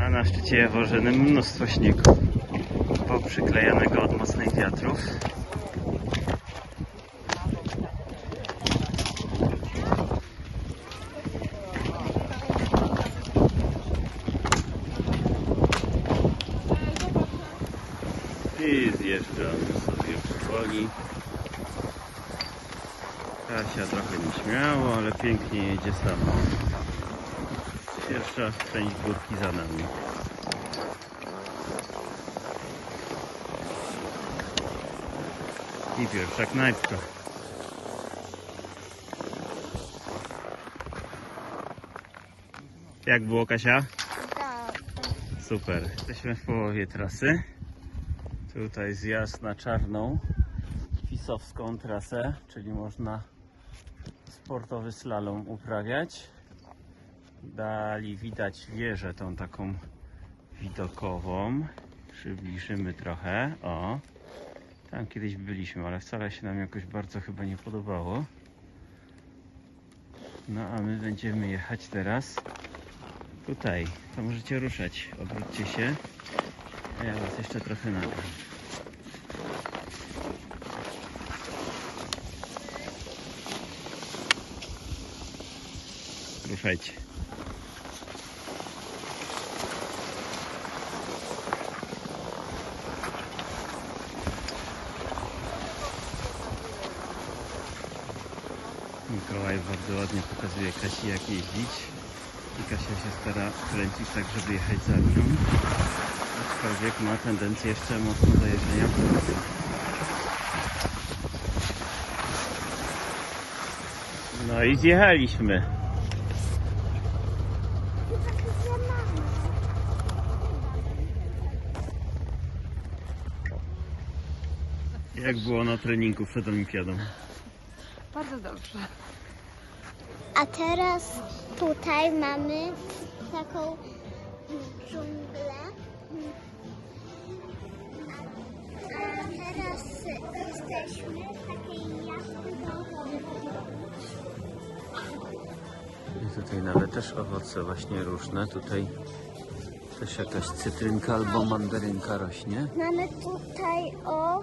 A na szczycie Jaworzyny mnóstwo śniegu poprzyklejanego od mocnych wiatrów. I zjeżdżamy sobie powoli. Kasia trochę nieśmiało, ale pięknie jedzie sama. Pierwsza część górki za nami. I pierwsza knajpka. Jak było Kasia? Super. Jesteśmy w połowie trasy. Tutaj zjazd na czarną, pisowską trasę, czyli można sportowy slalom uprawiać. Dali widać wieżę tą taką widokową. Przybliżymy trochę. O, tam kiedyś byliśmy, ale wcale się nam jakoś bardzo chyba nie podobało. No a my będziemy jechać teraz tutaj. To możecie ruszać. Obróćcie się. A ja was jeszcze trochę nagram. Ruszajcie. Mikołaj bardzo ładnie pokazuje Kasi jak jeździć i Kasia się stara kręcić tak, żeby jechać za nią. Aczkolwiek ma tendencję jeszcze mocno do jeżdżenia. No i zjechaliśmy. Jak było na treningu przed olimpiadą? Bardzo dobrze. A teraz tutaj mamy taką dżunglę. A teraz jesteśmy w takiej. I tutaj nawet też owoce właśnie różne. Tutaj też jakaś cytrynka albo mandarynka rośnie. Mamy tutaj o